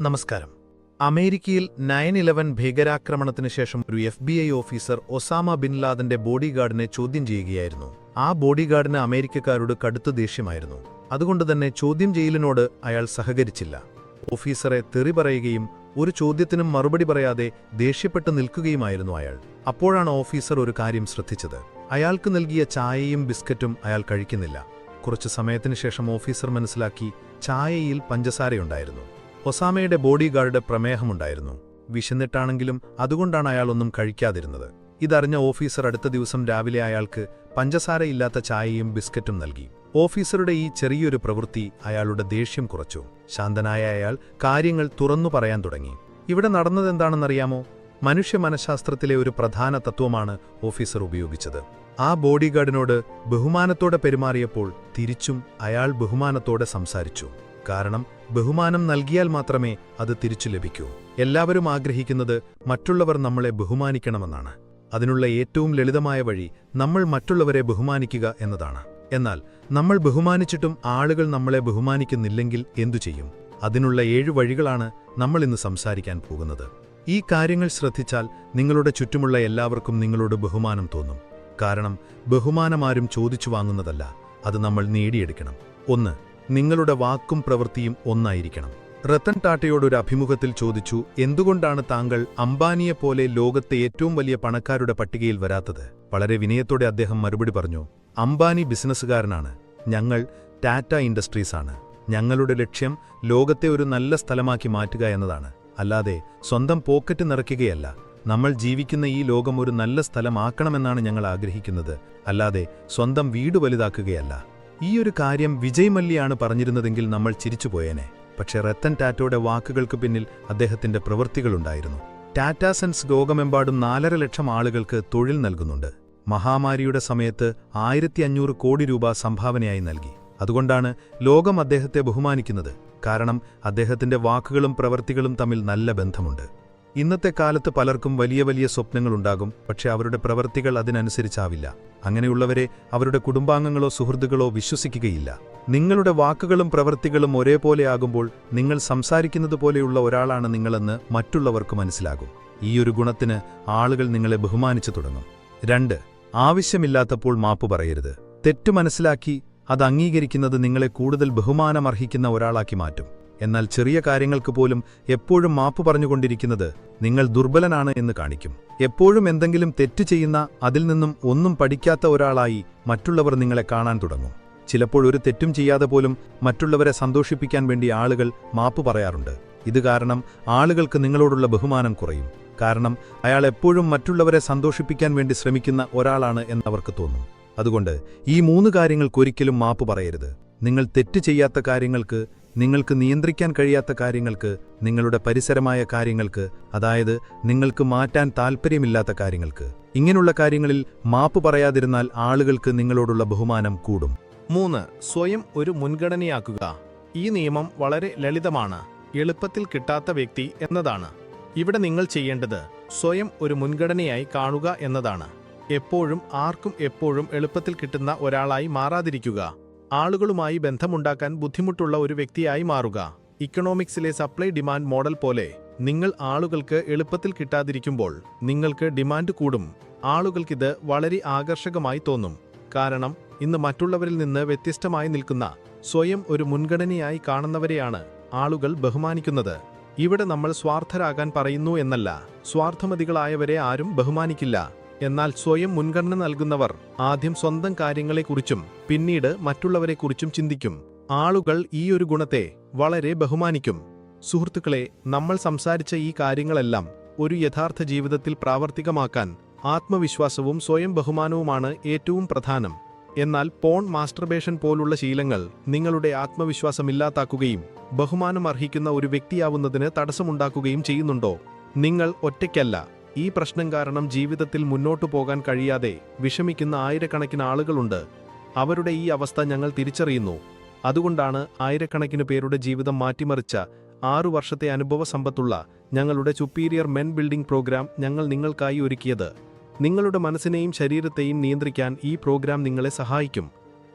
നമസ്കാരം. അമേരിക്കയിൽ nine Eleven ഭീകരാക്രമണത്തിന് ശേഷം ഒരു F B I officer Osama bin ലാദന്റെ ബോഡിഗാർഡിനെ ചോദ്യം ചെയ്യുകയായിരുന്നു. ആ ബോഡിഗാർഡിന് അമേരിക്കക്കാരോട് കടുത്ത ദേഷ്യമായിരുന്നു. അതുകൊണ്ടുതന്നെ ചോദ്യം ചെയ്യലിനോട് അയാൾ സഹകരിച്ചില്ല. ഓഫീസറെ തെറി പറയുകയും ഒരു ചോദ്യത്തിനും മറുപടി പറയാതെ ദേഷ്യപ്പെട്ട് നിൽക്കുകയുമായിരുന്നു അയാൾ. അപ്പോഴാണ് ഓഫീസർ ഒരു കാര്യം ശ്രദ്ധിച്ചത്. അയാൾക്ക് നൽകിയ ചായയും ബിസ്ക്കറ്റും അയാൾ കഴിക്കുന്നില്ല. കുറച്ചു സമയത്തിനു ശേഷം ഓഫീസർ മനസ്സിലാക്കി ചായയിൽ പഞ്ചസാരയുണ്ടായിരുന്നു. ഒസാമയുടെ ബോഡിഗാർഡ് പ്രമേഹമുണ്ടായിരുന്നു. വിശന്നിട്ടാണെങ്കിലും അതുകൊണ്ടാണ് അയാളൊന്നും കഴിക്കാതിരുന്നത്. ഇതറിഞ്ഞ ഓഫീസർ അടുത്ത ദിവസം രാവിലെ അയാൾക്ക് പഞ്ചസാരയില്ലാത്ത ചായയും ബിസ്ക്കറ്റും നൽകി. ഓഫീസറുടെ ഈ ചെറിയൊരു പ്രവൃത്തി അയാളുടെ ദേഷ്യം കുറച്ചു. ശാന്തനായ അയാൾ കാര്യങ്ങൾ തുറന്നു പറയാൻ തുടങ്ങി. ഇവിടെ നടന്നതെന്താണെന്നറിയാമോ മനുഷ്യ മനഃശാസ്ത്രത്തിലെ ഒരു പ്രധാന തത്വമാണ് ഓഫീസർ ഉപയോഗിച്ചത്. ആ ബോഡിഗാർഡിനോട് ബഹുമാനത്തോടെ പെരുമാറിയപ്പോൾ തിരിച്ചും അയാൾ ബഹുമാനത്തോടെ സംസാരിച്ചു. കാരണം ബഹുമാനം നൽകിയാൽ മാത്രമേ അത് തിരിച്ചു ലഭിക്കൂ. എല്ലാവരും ആഗ്രഹിക്കുന്നത് മറ്റുള്ളവർ നമ്മളെ ബഹുമാനിക്കണമെന്നാണ്. അതിനുള്ള ഏറ്റവും ലളിതമായ വഴി നമ്മൾ മറ്റുള്ളവരെ ബഹുമാനിക്കുക എന്നതാണ്. എന്നാൽ നമ്മൾ ബഹുമാനിച്ചിട്ടും ആളുകൾ നമ്മളെ ബഹുമാനിക്കുന്നില്ലെങ്കിൽ എന്തു ചെയ്യും? അതിനുള്ള ഏഴു വഴികളാണ് നമ്മൾ ഇന്ന് സംസാരിക്കാൻ പോകുന്നത്. ഈ കാര്യങ്ങൾ ശ്രദ്ധിച്ചാൽ നിങ്ങളുടെ ചുറ്റുമുള്ള എല്ലാവർക്കും നിങ്ങളോട് ബഹുമാനം തോന്നും. കാരണം ബഹുമാനമാരും ചോദിച്ചു വാങ്ങുന്നതല്ല. അത് നമ്മൾ നേടിയെടുക്കണം. ഒന്ന് നിങ്ങളുടെ വാക്കും പ്രവൃത്തിയും ഒന്നായിരിക്കണം. റത്തൻ ടാറ്റയോടൊരു അഭിമുഖത്തിൽ ചോദിച്ചു എന്തുകൊണ്ടാണ് താങ്കൾ അംബാനിയെ പോലെ ലോകത്തെ ഏറ്റവും വലിയ പണക്കാരുടെ പട്ടികയിൽ വരാത്തത്? വളരെ വിനയത്തോടെ അദ്ദേഹം മറുപടി പറഞ്ഞു അംബാനി ബിസിനസ്സുകാരനാണ്. ഞങ്ങൾ ടാറ്റ ഇൻഡസ്ട്രീസാണ് ഞങ്ങളുടെ ലക്ഷ്യം ലോകത്തെ ഒരു നല്ല സ്ഥലമാക്കി മാറ്റുക എന്നതാണ്. അല്ലാതെ സ്വന്തം പോക്കറ്റ് നിറയ്ക്കുകയല്ല. നമ്മൾ ജീവിക്കുന്ന ഈ ലോകം ഒരു നല്ല സ്ഥലമാക്കണമെന്നാണ് ഞങ്ങൾ ആഗ്രഹിക്കുന്നത്. അല്ലാതെ സ്വന്തം വീട് വലുതാക്കുകയല്ല. ഈ ഒരു കാര്യം വിജയ് മല്യയാണ് പറഞ്ഞിരുന്നതെങ്കിൽ നമ്മൾ ചിരിച്ചുപോയേനെ. പക്ഷേ റത്തൻ ടാറ്റോയുടെ വാക്കുകൾക്ക് പിന്നിൽ അദ്ദേഹത്തിന്റെ പ്രവൃത്തികളുണ്ടായിരുന്നു. ടാറ്റാ സെൻസ് ലോകമെമ്പാടും നാലര ലക്ഷം ആളുകൾക്ക് തൊഴിൽ നൽകുന്നുണ്ട്. മഹാമാരിയുടെ സമയത്ത് ആയിരത്തി അഞ്ഞൂറ് കോടി രൂപ സംഭാവനയായി നൽകി. അതുകൊണ്ടാണ് ലോകം അദ്ദേഹത്തെ ബഹുമാനിക്കുന്നത്. കാരണം അദ്ദേഹത്തിന്റെ വാക്കുകളും പ്രവൃത്തികളും തമ്മിൽ നല്ല ബന്ധമുണ്ട്. ഇന്നത്തെ കാലത്ത് പലർക്കും വലിയ വലിയ സ്വപ്നങ്ങളുണ്ടാകും പക്ഷെ അവരുടെ പ്രവൃത്തികൾ അതിനനുസരിച്ചാവില്ല. അങ്ങനെയുള്ളവരെ അവരുടെ കുടുംബാംഗങ്ങളോ സുഹൃത്തുക്കളോ വിശ്വസിക്കുകയില്ല. നിങ്ങളുടെ വാക്കുകളും പ്രവൃത്തികളും ഒരേപോലെ ആകുമ്പോൾ നിങ്ങൾ സംസാരിക്കുന്നത് പോലെയുള്ള ഒരാളാണ് നിങ്ങളെന്ന് മറ്റുള്ളവർക്ക് മനസ്സിലാകും. ഈയൊരു ഗുണത്തിന് ആളുകൾ നിങ്ങളെ ബഹുമാനിച്ചു തുടങ്ങും. രണ്ട് ആവശ്യമില്ലാത്തപ്പോൾ മാപ്പ് പറയരുത്. തെറ്റു മനസ്സിലാക്കി അത് അംഗീകരിക്കുന്നത് നിങ്ങളെ കൂടുതൽ ബഹുമാനമർഹിക്കുന്ന ഒരാളാക്കി മാറ്റും. എന്നാൽ ചെറിയ കാര്യങ്ങൾക്ക് പോലും എപ്പോഴും മാപ്പ് പറഞ്ഞുകൊണ്ടിരിക്കുന്നത് നിങ്ങൾ ദുർബലനാണ് എന്ന് കാണിക്കും. എപ്പോഴും എന്തെങ്കിലും തെറ്റ് ചെയ്യുന്ന അതിൽ നിന്നും ഒന്നും പഠിക്കാത്ത ഒരാളായി മറ്റുള്ളവർ നിങ്ങളെ കാണാൻ തുടങ്ങും. ചിലപ്പോൾ ഒരു തെറ്റും ചെയ്യാതെ പോലും മറ്റുള്ളവരെ സന്തോഷിപ്പിക്കാൻ വേണ്ടി ആളുകൾ മാപ്പ് പറയാറുണ്ട്. ഇത് കാരണം ആളുകൾക്ക് നിങ്ങളോടുള്ള ബഹുമാനം കുറയും. കാരണം അയാൾ എപ്പോഴും മറ്റുള്ളവരെ സന്തോഷിപ്പിക്കാൻ വേണ്ടി ശ്രമിക്കുന്ന ഒരാളാണ് എന്നവർക്ക് തോന്നും. അതുകൊണ്ട് ഈ മൂന്ന് കാര്യങ്ങൾക്കൊരിക്കലും മാപ്പ് പറയരുത്. നിങ്ങൾ തെറ്റ് ചെയ്യാത്ത കാര്യങ്ങൾക്ക് നിങ്ങൾക്ക് നിയന്ത്രിക്കാൻ കഴിയാത്ത കാര്യങ്ങൾക്ക് നിങ്ങളുടെ പരിസരമായ കാര്യങ്ങൾക്ക് അതായത് നിങ്ങൾക്ക് മാറ്റാൻ താൽപ്പര്യമില്ലാത്ത കാര്യങ്ങൾക്ക്. ഇങ്ങനെയുള്ള കാര്യങ്ങളിൽ മാപ്പ് പറയാതിരുന്നാൽ ആളുകൾക്ക് നിങ്ങളോടുള്ള ബഹുമാനം കൂടും. മൂന്ന് സ്വയം ഒരു മുൻഗണനയാക്കുക. ഈ നിയമം വളരെ ലളിതമാണ് എളുപ്പത്തിൽ കിട്ടാത്ത വ്യക്തി എന്നതാണ്. ഇവിടെ നിങ്ങൾ ചെയ്യേണ്ടത് സ്വയം ഒരു മുൻഗണനയായി കാണുക എന്നതാണ്. എപ്പോഴും ആർക്കും എപ്പോഴും എളുപ്പത്തിൽ കിട്ടുന്ന ഒരാളായി മാറാതിരിക്കുക. ആളുകളുമായി ബന്ധമുണ്ടാക്കാൻ ബുദ്ധിമുട്ടുള്ള ഒരു വ്യക്തിയായി മാറുക. ഇക്കണോമിക്സിലെ സപ്ലൈ ഡിമാൻഡ് മോഡൽ പോലെ നിങ്ങൾ ആളുകൾക്ക് എളുപ്പത്തിൽ കിട്ടാതിരിക്കുമ്പോൾ നിങ്ങൾക്ക് ഡിമാൻഡ് കൂടും. ആളുകൾക്കിത് വളരെ ആകർഷകമായി തോന്നും. കാരണം ഇന്ന് മറ്റുള്ളവരിൽ നിന്ന് വ്യത്യസ്തമായി നിൽക്കുന്ന സ്വയം ഒരു മുൻഗണനയായി കാണുന്നവരെയാണ് ആളുകൾ ബഹുമാനിക്കുന്നത്. ഇവിടെ നമ്മൾ സ്വാർത്ഥരാകാൻ പറയുന്നു എന്നല്ല സ്വാർത്ഥമതികളായവരെ ആരും ബഹുമാനിക്കില്ല. എന്നാൽ സ്വയം മുൻഗണന നൽകുന്നവർ ആദ്യം സ്വന്തം കാര്യങ്ങളെക്കുറിച്ചും പിന്നീട് മറ്റുള്ളവരെക്കുറിച്ചും ചിന്തിക്കും. ആളുകൾ ഈ ഒരു ഗുണത്തെ വളരെ ബഹുമാനിക്കും. സുഹൃത്തുക്കളെ നമ്മൾ സംസാരിച്ച ഈ കാര്യങ്ങളെല്ലാം ഒരു യഥാർത്ഥ ജീവിതത്തിൽ പ്രാവർത്തികമാക്കാൻ ആത്മവിശ്വാസവും സ്വയം ബഹുമാനവുമാണ് ഏറ്റവും പ്രധാനം. എന്നാൽ പോൺ മാസ്റ്റർബേഷൻ പോലുള്ള ശീലങ്ങൾ നിങ്ങളുടെ ആത്മവിശ്വാസമില്ലാതാക്കുകയും ബഹുമാനം അർഹിക്കുന്ന ഒരു വ്യക്തിയാവുന്നതിന് തടസ്സമുണ്ടാക്കുകയും ചെയ്യുന്നുണ്ടോ? നിങ്ങൾ ഒറ്റയ്ക്കല്ല. ഈ പ്രശ്നം കാരണം ജീവിതത്തിൽ മുന്നോട്ടു പോകാൻ കഴിയാതെ വിഷമിക്കുന്ന ആയിരക്കണക്കിന് ആളുകളുണ്ട്. അവരുടെ ഈ അവസ്ഥ ഞങ്ങൾ തിരിച്ചറിയുന്നു. അതുകൊണ്ടാണ് ആയിരക്കണക്കിന് പേരുടെ ജീവിതം മാറ്റിമറിച്ച ആറു വർഷത്തെ അനുഭവ സമ്പത്തുള്ള ഞങ്ങളുടെ സുപ്പീരിയർ മെൻ ബിൽഡിംഗ് പ്രോഗ്രാം ഞങ്ങൾ നിങ്ങൾക്കായി ഒരുക്കിയത്. നിങ്ങളുടെ മനസ്സിനെയും ശരീരത്തെയും നിയന്ത്രിക്കാൻ ഈ പ്രോഗ്രാം നിങ്ങളെ സഹായിക്കും.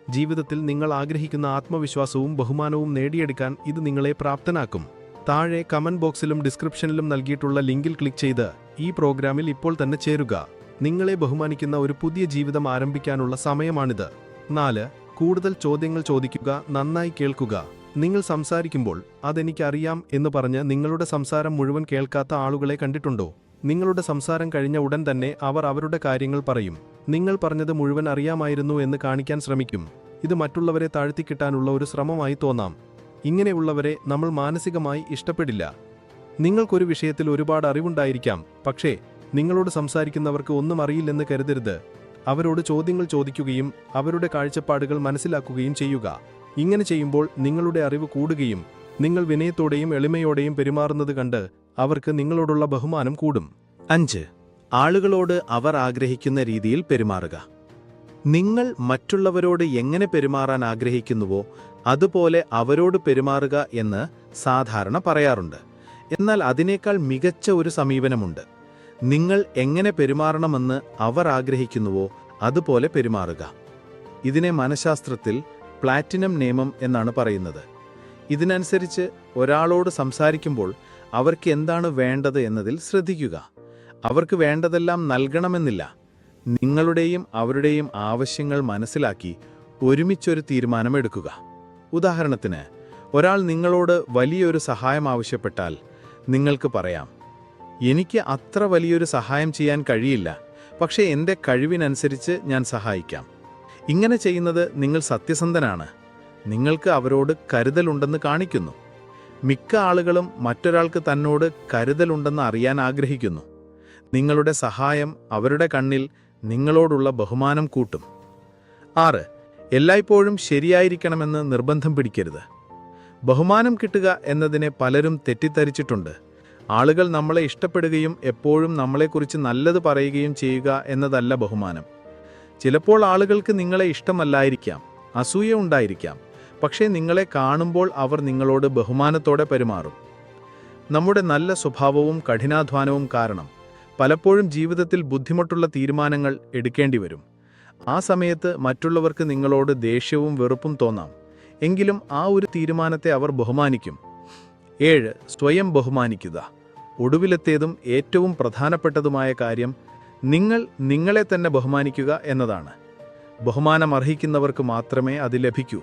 ജീവിതത്തിൽ നിങ്ങൾ ആഗ്രഹിക്കുന്ന ആത്മവിശ്വാസവും ബഹുമാനവും നേടിയെടുക്കാൻ ഇത് നിങ്ങളെ പ്രാപ്തനാക്കും. താഴെ കമന്റ് ബോക്സിലും ഡിസ്ക്രിപ്ഷനിലും നൽകിയിട്ടുള്ള ലിങ്കിൽ ക്ലിക്ക് ചെയ്ത് ഈ പ്രോഗ്രാമിൽ ഇപ്പോൾ തന്നെ ചേരുക. നിങ്ങളെ ബഹുമാനിക്കുന്ന ഒരു പുതിയ ജീവിതം ആരംഭിക്കാനുള്ള സമയമാണിത്. നാല് കൂടുതൽ ചോദ്യങ്ങൾ ചോദിക്കുക നന്നായി കേൾക്കുക. നിങ്ങൾ സംസാരിക്കുമ്പോൾ അതെനിക്കറിയാം എന്ന് പറഞ്ഞ് നിങ്ങളുടെ സംസാരം മുഴുവൻ കേൾക്കാത്ത ആളുകളെ കണ്ടിട്ടുണ്ടോ? നിങ്ങളുടെ സംസാരം കഴിഞ്ഞ ഉടൻ തന്നെ അവർ അവരുടെ കാര്യങ്ങൾ പറയും. നിങ്ങൾ പറഞ്ഞത് മുഴുവൻ അറിയാമായിരുന്നു എന്ന് കാണിക്കാൻ ശ്രമിക്കും. ഇത് മറ്റുള്ളവരെ താഴ്ത്തിക്കിട്ടാനുള്ള ഒരു ശ്രമമായി തോന്നാം. ഇങ്ങനെയുള്ളവരെ നമ്മൾ മാനസികമായി ഇഷ്ടപ്പെടില്ല. നിങ്ങൾക്കൊരു വിഷയത്തിൽ ഒരുപാട് അറിവുണ്ടായിരിക്കാം പക്ഷേ നിങ്ങളോട് സംസാരിക്കുന്നവർക്ക് ഒന്നും അറിയില്ലെന്ന് കരുതരുത്. അവരോട് ചോദ്യങ്ങൾ ചോദിക്കുകയും അവരുടെ കാഴ്ചപ്പാടുകൾ മനസ്സിലാക്കുകയും ചെയ്യുക. ഇങ്ങനെ ചെയ്യുമ്പോൾ നിങ്ങളുടെ അറിവ് കൂടുകയും നിങ്ങൾ വിനയത്തോടെയും എളിമയോടെയും പെരുമാറുന്നത് കണ്ട് അവർക്ക് നിങ്ങളോടുള്ള ബഹുമാനം കൂടും. അഞ്ച്. ആളുകളോട് അവർ ആഗ്രഹിക്കുന്ന രീതിയിൽ പെരുമാറുക. നിങ്ങൾ മറ്റുള്ളവരോട് എങ്ങനെ പെരുമാറാൻ ആഗ്രഹിക്കുന്നുവോ അതുപോലെ അവരോട് പെരുമാറുക എന്ന് സാധാരണ പറയാറുണ്ട്. എന്നാൽ അതിനേക്കാൾ മികച്ച ഒരു സമീപനമുണ്ട്. നിങ്ങൾ എങ്ങനെ പെരുമാറണമെന്ന് അവർ ആഗ്രഹിക്കുന്നുവോ അതുപോലെ പെരുമാറുക. ഇതിനെ മനഃശാസ്ത്രത്തിൽ പ്ലാറ്റിനം നിയമം എന്നാണ് പറയുന്നത്. ഇതിനനുസരിച്ച് ഒരാളോട് സംസാരിക്കുമ്പോൾ അവർക്ക് എന്താണ് വേണ്ടത് എന്നതിൽ ശ്രദ്ധിക്കുക. അവർക്ക് വേണ്ടതെല്ലാം നൽകണമെന്നില്ല. നിങ്ങളുടെയും അവരുടെയും ആവശ്യങ്ങൾ മനസ്സിലാക്കി ഒരുമിച്ചൊരു തീരുമാനമെടുക്കുക. ഉദാഹരണത്തിന് ഒരാൾ നിങ്ങളോട് വലിയൊരു സഹായം ആവശ്യപ്പെട്ടാൽ നിങ്ങൾക്ക് പറയാം എനിക്ക് അത്ര വലിയൊരു സഹായം ചെയ്യാൻ കഴിയില്ല പക്ഷേ എന്റെ കഴിവിനനുസരിച്ച് ഞാൻ സഹായിക്കാം. ഇങ്ങനെ ചെയ്യുന്നത് നിങ്ങൾ സത്യസന്ധനാണ്. നിങ്ങൾക്ക് അവരോട് കരുതലുണ്ടെന്ന് കാണിക്കുന്നു. മിക്ക ആളുകളും മറ്റൊരാൾക്ക് തന്നോട് കരുതലുണ്ടെന്ന് അറിയാൻ ആഗ്രഹിക്കുന്നു. നിങ്ങളുടെ സഹായം അവരുടെ കണ്ണിൽ നിങ്ങളോടുള്ള ബഹുമാനം കൂട്ടും. ആറ് എല്ലായ്പ്പോഴും ശരിയായിരിക്കണമെന്ന് നിർബന്ധം പിടിക്കരുത്. ബഹുമാനം കിട്ടുക എന്നതിനെ പലരും തെറ്റിദ്ധരിച്ചിട്ടുണ്ട്. ആളുകൾ നമ്മളെ ഇഷ്ടപ്പെടുകയും എപ്പോഴും നമ്മളെക്കുറിച്ച് നല്ലത് പറയുകയും ചെയ്യുക എന്നതല്ല ബഹുമാനം. ചിലപ്പോൾ ആളുകൾക്ക് നിങ്ങളെ ഇഷ്ടമല്ലായിരിക്കാം അസൂയ ഉണ്ടായിരിക്കാം പക്ഷേ നിങ്ങളെ കാണുമ്പോൾ അവർ നിങ്ങളോട് ബഹുമാനത്തോടെ പെരുമാറും. നമ്മുടെ നല്ല സ്വഭാവവും കഠിനാധ്വാനവും കാരണം പലപ്പോഴും ജീവിതത്തിൽ ബുദ്ധിമുട്ടുള്ള തീരുമാനങ്ങൾ എടുക്കേണ്ടി വരും. ആ സമയത്ത് മറ്റുള്ളവർക്ക് നിങ്ങളോട് ദേഷ്യവും വെറുപ്പും തോന്നാം. എങ്കിലും ആ ഒരു തീരുമാനത്തെ അവർ ബഹുമാനിക്കും. ഏഴ് സ്വയം ബഹുമാനിക്കുക. ഒടുവിലത്തേതും ഏറ്റവും പ്രധാനപ്പെട്ടതുമായ കാര്യം നിങ്ങൾ നിങ്ങളെ തന്നെ ബഹുമാനിക്കുക എന്നതാണ്. ബഹുമാനം അർഹിക്കുന്നവർക്ക് മാത്രമേ അത് ലഭിക്കൂ.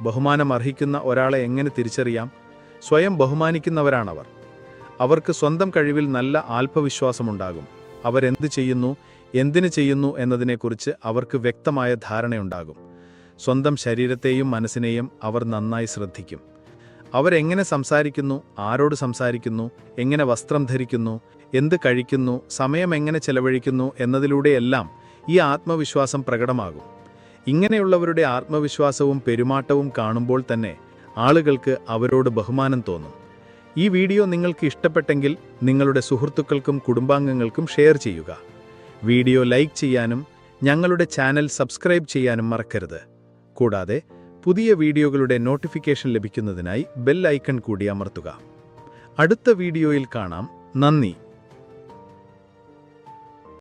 ബഹുമാനം അർഹിക്കുന്ന ഒരാളെ എങ്ങനെ തിരിച്ചറിയാം? സ്വയം ബഹുമാനിക്കുന്നവരാണവർ. അവർക്ക് സ്വന്തം കഴിവിൽ നല്ല ആത്മവിശ്വാസമുണ്ടാകും. അവരെന്ത് ചെയ്യുന്നു എന്തിനു ചെയ്യുന്നു എന്നതിനെക്കുറിച്ച് അവർക്ക് വ്യക്തമായ ധാരണയുണ്ടാകും. സ്വന്തം ശരീരത്തെയും മനസ്സിനെയും അവർ നന്നായി ശ്രദ്ധിക്കും. അവരെങ്ങനെ സംസാരിക്കുന്നു ആരോട് സംസാരിക്കുന്നു എങ്ങനെ വസ്ത്രം ധരിക്കുന്നു എന്ത് കഴിക്കുന്നു സമയം എങ്ങനെ ചെലവഴിക്കുന്നു എന്നതിലൂടെയെല്ലാം ഈ ആത്മവിശ്വാസം പ്രകടമാകും. ഇങ്ങനെയുള്ളവരുടെ ആത്മവിശ്വാസവും പെരുമാറ്റവും കാണുമ്പോൾ തന്നെ ആളുകൾക്ക് അവരോട് ബഹുമാനം തോന്നും. ഈ വീഡിയോ നിങ്ങൾക്ക് ഇഷ്ടപ്പെട്ടെങ്കിൽ നിങ്ങളുടെ സുഹൃത്തുക്കൾക്കും കുടുംബാംഗങ്ങൾക്കും ഷെയർ ചെയ്യുക. വീഡിയോ ലൈക്ക് ചെയ്യാനും ഞങ്ങളുടെ ചാനൽ സബ്സ്ക്രൈബ് ചെയ്യാനും മറക്കരുത്. കൂടാതെ പുതിയ വീഡിയോകളുടെ നോട്ടിഫിക്കേഷൻ ലഭിക്കുന്നതിനായി ബെൽ ഐക്കൺ കൂടി അമർത്തുക. അടുത്ത വീഡിയോയിൽ കാണാം. നന്ദി.